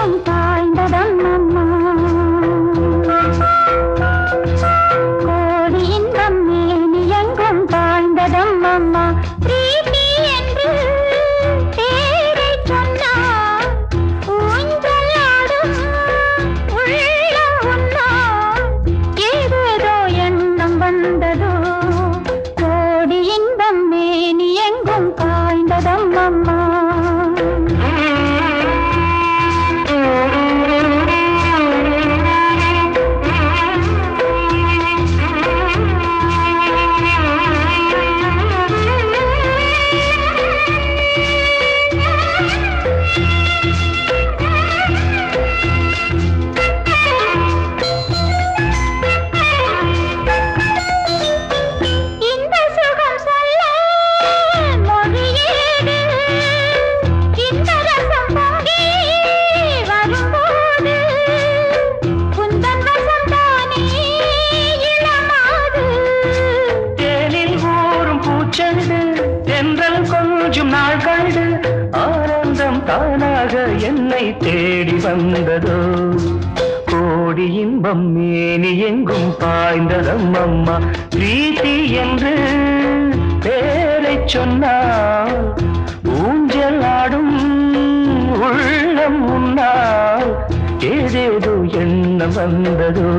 பாவம் தாழ்ந்ததம் அம்மா. கோடி இன்பம் மேனி எங்கும் தாழ்ந்ததம் அம்மா. பிரீத்தி என்று பேரை சொன்னால் ஊஞ்சலாடும் உள்ள தேடி வந்ததோ? கோடி இன்பம் மேனி எங்கும் பாய்ந்ததம் அம்மா பிரீத்தி என்று பேரை சொன்னால் ஊஞ்சல் ஆடும் உள்ளம் உன்னால் ஏதேதோ எண்ணம் வந்ததோ?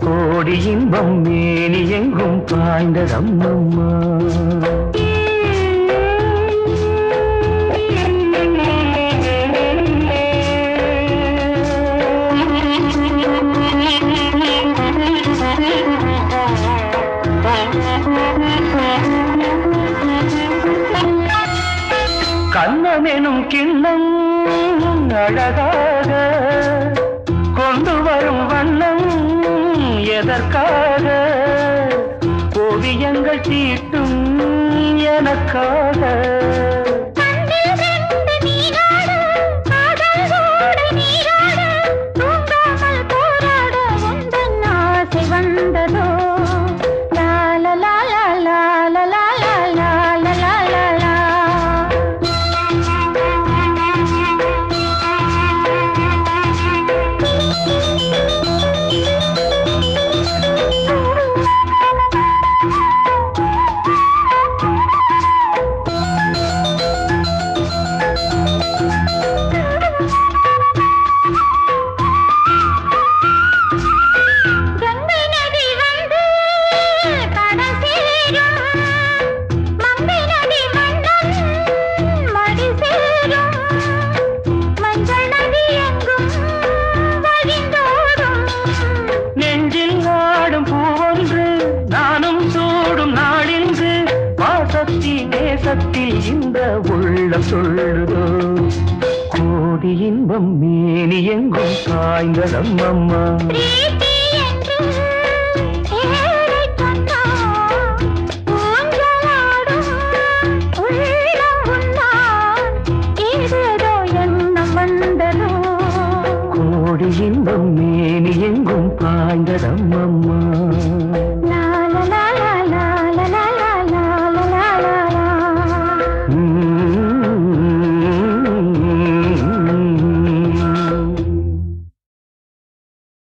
கோடி இன்பம் மேனி எங்கும் பாய்ந்ததம் அம்மா கண்ணமெனும் கிண்ணம் அழகாக கொண்டு வரும் வண்ணம் எதற்காக? ஓவியங்கள் தீட்டும் எனக்காக. பக்தி நேசத்தில் இந்த உள்ளம் சொல்லுதோ. கோடி இன்பம் மேனி எங்கும் காய்ந்ததம் அம்மா இன்பம் மேனி எங்கும் பாய்ந்ததம் அம்மா